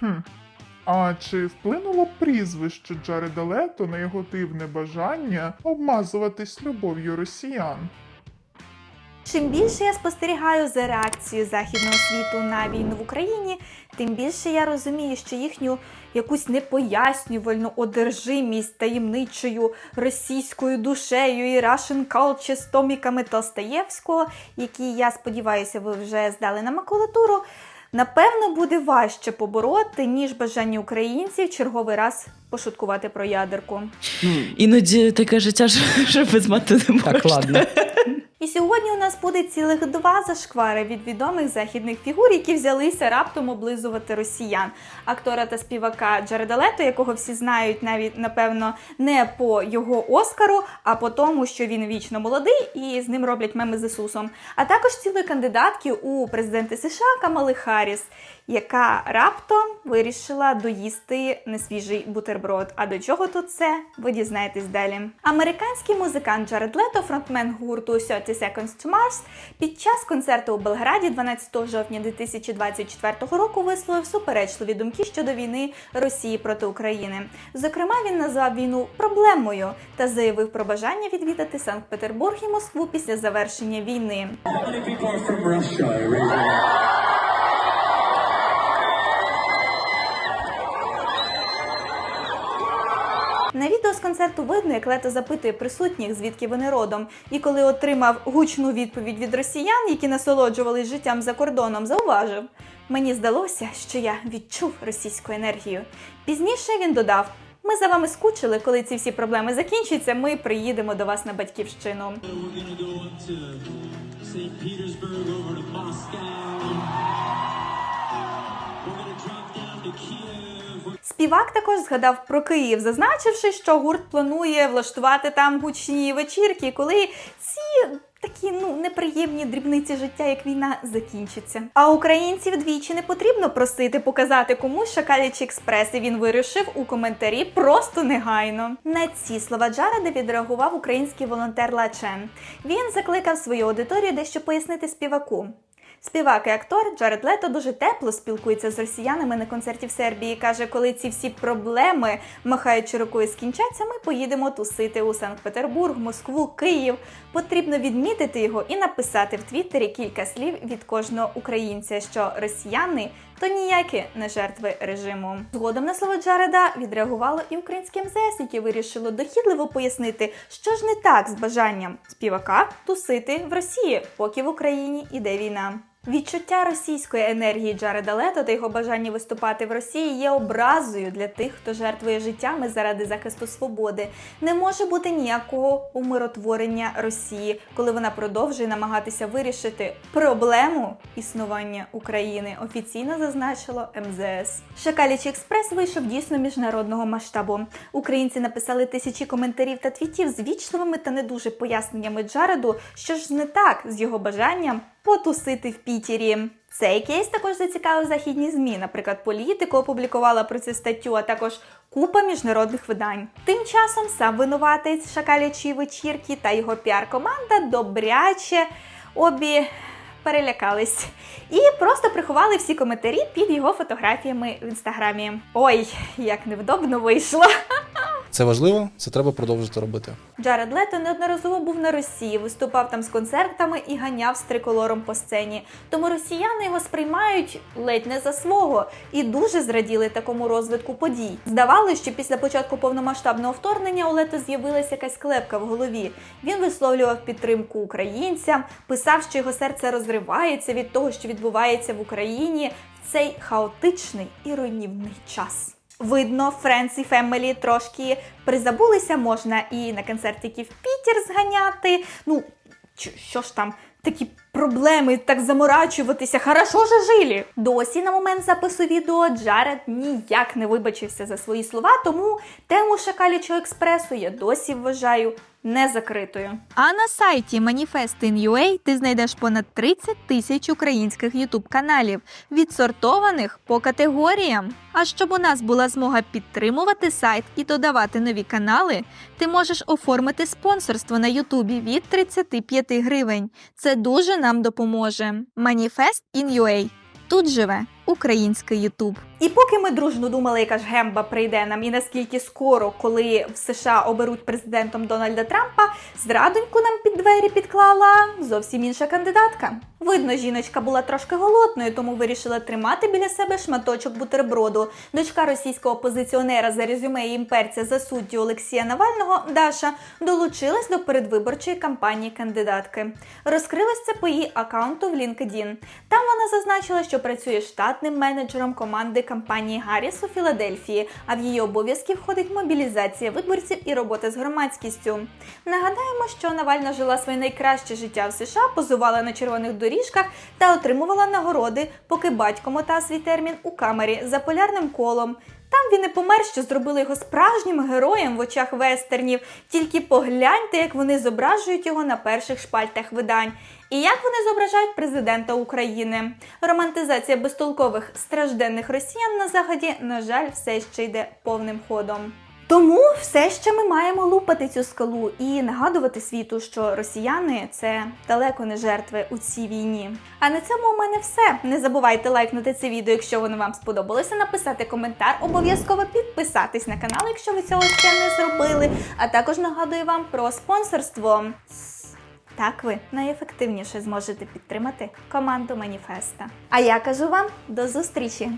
Хм. А чи вплинуло прізвище Джареда Лето на його дивне бажання обмазуватись любов'ю росіян? Чим більше я спостерігаю за реакцією західного світу на війну в Україні, тим більше я розумію, що їхню якусь непояснювальну одержимість таємничою російською душею і Russian culture з томіками Толстаєвського, які я сподіваюся, ви вже здали на макулатуру. Напевно, буде важче побороти, ніж бажання українців черговий раз пошуткувати про ядерку. Іноді таке життя, що що без мати не можна. Так, ладно. Сьогодні у нас буде цілих два зашквари від відомих західних фігур, які взялися раптом облизувати росіян. Актора та співака Джареда Лето, якого всі знають навіть напевно не по його Оскару, а по тому, що він вічно молодий і з ним роблять меми з Ісусом. А також цілої кандидатки у президенти США Камали Харріс, яка раптом вирішила доїсти несвіжий бутерброд. А до чого тут це? Ви дізнаєтесь далі. Американський музикант Джаред Лето, фронтмен гурту 30 Seconds to Mars, під час концерту у Белграді 12 жовтня 2024 року висловив суперечливі думки щодо війни Росії проти України. Зокрема, він назвав війну проблемою та заявив про бажання відвідати Санкт-Петербург і Москву після завершення війни. З концерту видно, як Лето запитує присутніх, звідки вони родом. І коли отримав гучну відповідь від росіян, які насолоджувались життям за кордоном, зауважив: мені здалося, що я відчув російську енергію. Пізніше він додав: ми за вами скучили, коли ці всі проблеми закінчаться. Ми приїдемо до вас на батьківщину. We're gonna drop down to Kiev. Співак також згадав про Київ, зазначивши, що гурт планує влаштувати там гучні вечірки, коли ці такі ну неприємні дрібниці життя, як війна, закінчиться. А українців двічі не потрібно просити показати комусь шакалячі експреси. Він вирішив у коментарі просто негайно. На ці слова Джареда відреагував український волонтер Лачен. Він закликав свою аудиторію дещо пояснити співаку. Співак і актор Джаред Лето дуже тепло спілкується з росіянами на концерті в Сербії. каже, коли ці всі проблеми, махаючи рукою, скінчаться, ми поїдемо тусити у Санкт-Петербург, Москву, Київ. Потрібно відмітити його і написати в Твіттері кілька слів від кожного українця, що росіяни то ніякі не жертви режиму. Згодом на слово Джареда відреагувало і українське МЗС, яке вирішило дохідливо пояснити, що ж не так з бажанням співака тусити в Росії, поки в Україні іде війна. Відчуття російської енергії Джареда Лето та його бажання виступати в Росії є образою для тих, хто жертвує життями заради захисту свободи. Не може бути ніякого умиротворення Росії, коли вона продовжує намагатися вирішити проблему існування України. Офіційно зазначило МЗС. Шакалічий експрес вийшов дійсно міжнародного масштабу. Українці написали тисячі коментарів та твітів з вічливими та не дуже поясненнями Джареду, що ж не так з його бажанням потусити в Пітері. Цей кейс також зацікавив західні змі. Наприклад, політико опублікувала про це статтю, а також купа міжнародних видань. Тим часом сам винуватець шакалячої вечірки та його піар-команда добряче обі перелякались і просто приховали всі коментарі під його фотографіями в інстаграмі. Ой, як невдобно вийшло. Це важливо, це треба продовжити робити. Джаред Лето неодноразово був на Росії, виступав там з концертами і ганяв з триколором по сцені. Тому росіяни його сприймають ледь не за свого і дуже зраділи такому розвитку подій. Здавалося, що після початку повномасштабного вторгнення у Лето з'явилася якась клепка в голові. Він висловлював підтримку українцям, писав, що його серце розривається від того, що відбувається в Україні в цей хаотичний і руйнівний час. Видно, Friends і Family трошки призабулися, можна і на концертики в Пітер зганяти. Ну, що ж там, такі проблеми, так заморачуватися, хорошо же жили. Досі на момент запису відео Джаред ніяк не вибачився за свої слова, тому тему Шакалічого експресу я досі вважаю не закритою. А на сайті Manifestin.ua ти знайдеш понад 30 тисяч українських ютуб каналів, відсортованих по категоріям. А щоб у нас була змога підтримувати сайт і додавати нові канали, ти можеш оформити спонсорство на Ютубі від 35 гривень. Це дуже нам допоможе. Manifest.in.ua. Тут живе український Ютуб. І поки ми дружно думали, яка ж гемба прийде нам, і наскільки скоро, коли в США оберуть президентом Дональда Трампа, зрадоньку нам під двері підклала зовсім інша кандидатка. Видно, жіночка була трошки голодною, тому вирішила тримати біля себе шматочок бутерброду. Дочка російського опозиціонера за резюме імперця за суддю Олексія Навального Даша долучилась до передвиборчої кампанії кандидатки. Розкрилось це по її аккаунту в LinkedIn. Там вона зазначила, що працює штатним менеджером команди кампанії Гарріс у Філадельфії, а в її обов'язки входить мобілізація виборців і робота з громадськістю. Нагадаємо, що Навальна жила своє найкраще життя в США, позувала на червоних доріжках та отримувала нагороди, поки батько мотав свій термін у камері за полярним колом. Там він не помер, що зробили його справжнім героєм в очах вестернів. Тільки погляньте, як вони зображують його на перших шпальтах видань. І як вони зображають президента України. Романтизація безтолкових стражденних росіян на заході, на жаль, все ще йде повним ходом. Тому все ще ми маємо лупати цю скалу і нагадувати світу, що росіяни це далеко не жертви у цій війні. А на цьому у мене все. Не забувайте лайкнути це відео, якщо воно вам сподобалося, написати коментар, обов'язково підписатись на канал, якщо ви цього ще не зробили. А також нагадую вам про спонсорство. Так ви найефективніше зможете підтримати команду Маніфеста. А я кажу вам до зустрічі!